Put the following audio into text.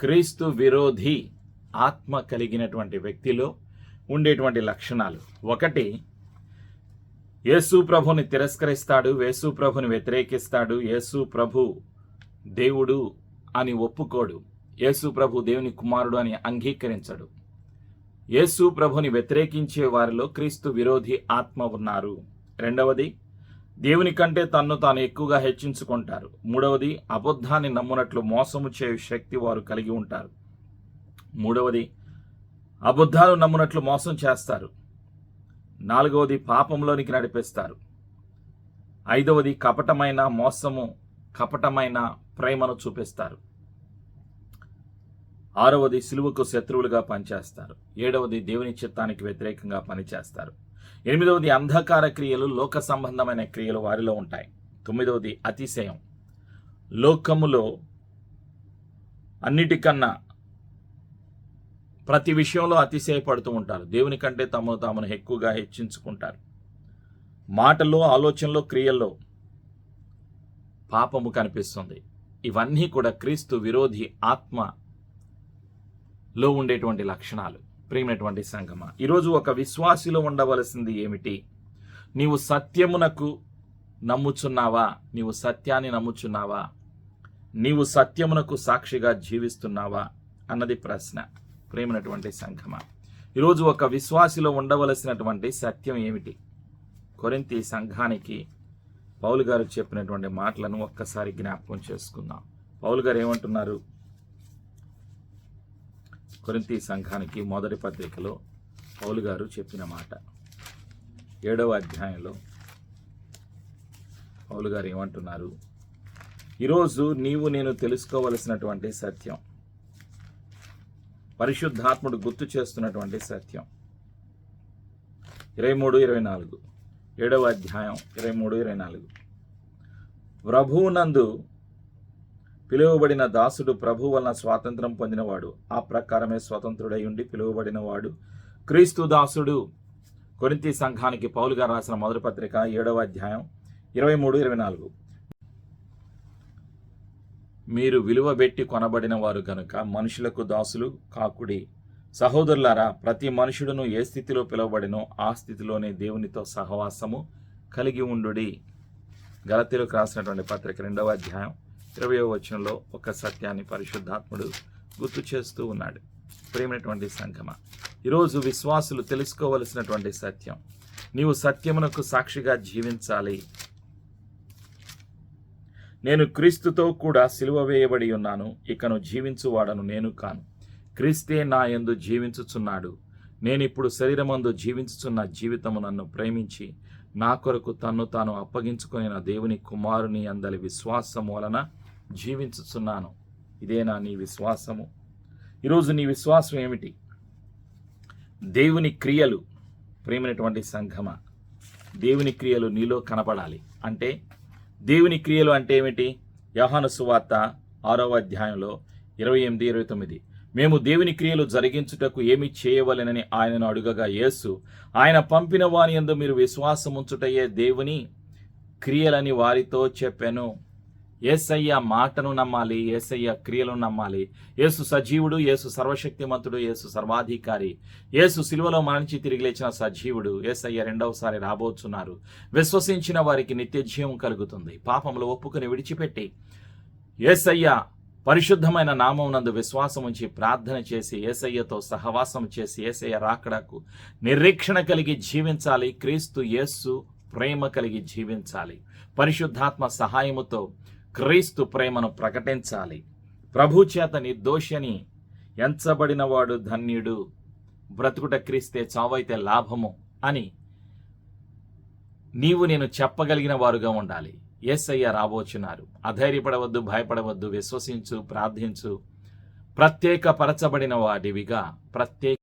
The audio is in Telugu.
క్రీస్తు విరోధి ఆత్మ కలిగినటువంటి వ్యక్తిలో ఉండేటువంటి లక్షణాలు. ఒకటి యేసు ప్రభుని తిరస్కరిస్తాడు యేసు ప్రభుని వ్యతిరేకిస్తాడు యేసు ప్రభు దేవుడు అని ఒప్పుకోడు యేసు ప్రభు దేవుని కుమారుడు అని అంగీకరించడు. యేసు ప్రభుని వ్యతిరేకించే వారిలో క్రీస్తు విరోధి ఆత్మ ఉన్నారు. రెండవది దేవుని కంటే తన్ను తాను ఎక్కువగా హెచ్చించుకుంటారు. మూడవది అబద్ధాన్ని నమ్మునట్లు మోసము చేయు శక్తి వారు కలిగి ఉంటారు. మూడవది అబద్ధాలు నమ్మునట్లు మోసం చేస్తారు. నాలుగవది పాపంలోనికి నడిపిస్తారు. ఐదవది కపటమైన మోసము కపటమైన ప్రేమను చూపిస్తారు. ఆరవది సిలువకు శత్రువులుగా పనిచేస్తారు. ఏడవది దేవుని చిత్తానికి వ్యతిరేకంగా పనిచేస్తారు. ఎనిమిదవది అంధకార క్రియలు లోక సంబంధమైన క్రియలు వారిలో ఉంటాయి. తొమ్మిదవది అతిశయం. లోకములో అన్నిటికన్నా ప్రతి విషయంలో అతిశయపడుతూ ఉంటారు. దేవుని కంటే తమను తామును ఎక్కువగా హెచ్చించుకుంటారు. మాటల్లో ఆలోచనలో క్రియల్లో పాపము కనిపిస్తుంది. ఇవన్నీ కూడా క్రీస్తు విరోధి ఆత్మలో ఉండేటువంటి లక్షణాలు. ప్రియమైనటువంటి సంగమ. ఈరోజు ఒక విశ్వాసిలో ఉండవలసింది ఏమిటి? నీవు సత్యమునకు నమ్ముచున్నావా? నీవు సత్యాన్ని నమ్ముచున్నావా? నీవు సత్యమునకు సాక్షిగా జీవిస్తున్నావా? అన్నది ప్రశ్న. ప్రేమైనటువంటి సంఘమ ఈరోజు ఒక విశ్వాసిలో ఉండవలసినటువంటి సత్యం ఏమిటి? కొరింతి సంఘానికి పౌలు గారు చెప్పినటువంటి మాటలను ఒక్కసారి జ్ఞాపకం చేసుకుందాం. పౌలు గారు ఏమంటున్నారు? కొరింతి సంఘానికి మొదటి పత్రికలో పౌలు గారు చెప్పిన మాట. ఏడవ అధ్యాయంలో పౌలు గారు ఏమంటున్నారు? ఈరోజు నీవు నేను తెలుసుకోవలసినటువంటి సత్యం పరిశుద్ధాత్ముడు గుర్తు చేస్తున్నటువంటి సత్యం. ఇరవై మూడు ఇరవై నాలుగు. ఏడవ అధ్యాయం ఇరవై మూడు ఇరవై నాలుగు. ప్రభువునందు పిలువబడిన దాసుడు ప్రభు వలన స్వాతంత్రం పొందినవాడు. ఆ ప్రకారమే స్వతంత్రుడై ఉండి పిలువబడినవాడు. క్రీస్తు దాసుడు. కొరింతి సంఘానికి పౌలుగా రాసిన మొదటి పత్రిక ఏడవ అధ్యాయం ఇరవై మూడు ఇరవై నాలుగు. మీరు విలువబెట్టి కొనబడిన వారు గనుక మనుషులకు దాసులు కాకుడి సహోదరులారా ప్రతి మనుషుడును ఏ స్థితిలో పిలువబడినో ఆ స్థితిలోనే దేవునితో సహవాసము కలిగి ఉండుడి. గలతీలకు రాసినటువంటి పత్రిక రెండవ అధ్యాయం ఇరవయో వచనంలో ఒక సత్యాన్ని పరిశుద్ధాత్ముడు గుర్తు చేస్తూ ఉన్నాడు. ప్రేమైనటువంటి సంఘమ ఈరోజు విశ్వాసులు తెలుసుకోవలసినటువంటి సత్యం. నీవు సత్యమునకు సాక్షిగా జీవించాలి. నేను క్రీస్తుతో కూడా సిలువ వేయబడి ఉన్నాను. ఇకను జీవించువాడను నేను కాను. క్రీస్తే నా ఎందు జీవించుచున్నాడు. నేనిప్పుడు శరీరమందు జీవించుచున్న జీవితము నన్ను ప్రేమించి నా కొరకు తన్ను తాను అప్పగించుకుని దేవుని కుమారుని అందలి విశ్వాసము వలన జీవించుచున్నాను. ఇదేనా నీ విశ్వాసము? ఈరోజు నీ విశ్వాసం ఏమిటి? దేవుని క్రియలు ప్రేమైనటువంటి సంఘమ? దేవుని క్రియలు నీలో కనపడాలి. అంటే దేవుని క్రియలు అంటే ఏమిటి? యహాను సువార్త ఆరవ అధ్యాయంలో ఇరవై ఎనిమిది ఇరవై తొమ్మిది. మేము దేవుని క్రియలు జరిగించుటకు ఏమి చేయవలెనని ఆయనను అడుగగా యేసు ఆయన పంపిన వాని యందు మీరు విశ్వాసముంచుటయే దేవుని క్రియలని వారితో చెప్పాను. ఏసయ్య మాటను నమ్మాలి ఏసయ్య క్రియలను నమ్మాలి. యేసు సజీవుడు యేసు సర్వశక్తిమంతుడు యేసు సర్వాధికారి. యేసు సిలువలో మరణించి తిరిగి లేచిన సజీవుడు ఏసయ్య రెండవసారి రాబోతున్నారు. విశ్వసించిన వారికి నిత్య జీవం కలుగుతుంది. పాపములు ఒప్పుకొని విడిచిపెట్టి ఏసయ్య పరిశుద్ధమైన నామం నందు విశ్వాసం ఉంచి ప్రార్థన చేసి ఏసయ్యతో సహవాసం చేసి ఏసయ్య రాకడకు నిరీక్షణ కలిగి జీవించాలి. క్రీస్తు యేస్సు ప్రేమ కలిగి జీవించాలి. పరిశుద్ధాత్మ సహాయముతో క్రీస్తు ప్రేమను ప్రకటించాలి. ప్రభు చేత నిర్దోషని ఎంచబడినవాడు ధన్యుడు బ్రతుకుట క్రీస్తే చావైతే లాభము అని నీవు నేను చెప్పగలిగిన వారుగా ఉండాలి. ఏసయ్య రాబోచున్నారు. అధైర్యపడవద్దు భయపడవద్దు విశ్వసించు ప్రార్థించు. ప్రత్యేక పరచబడిన వాడివిగా ప్రత్యేక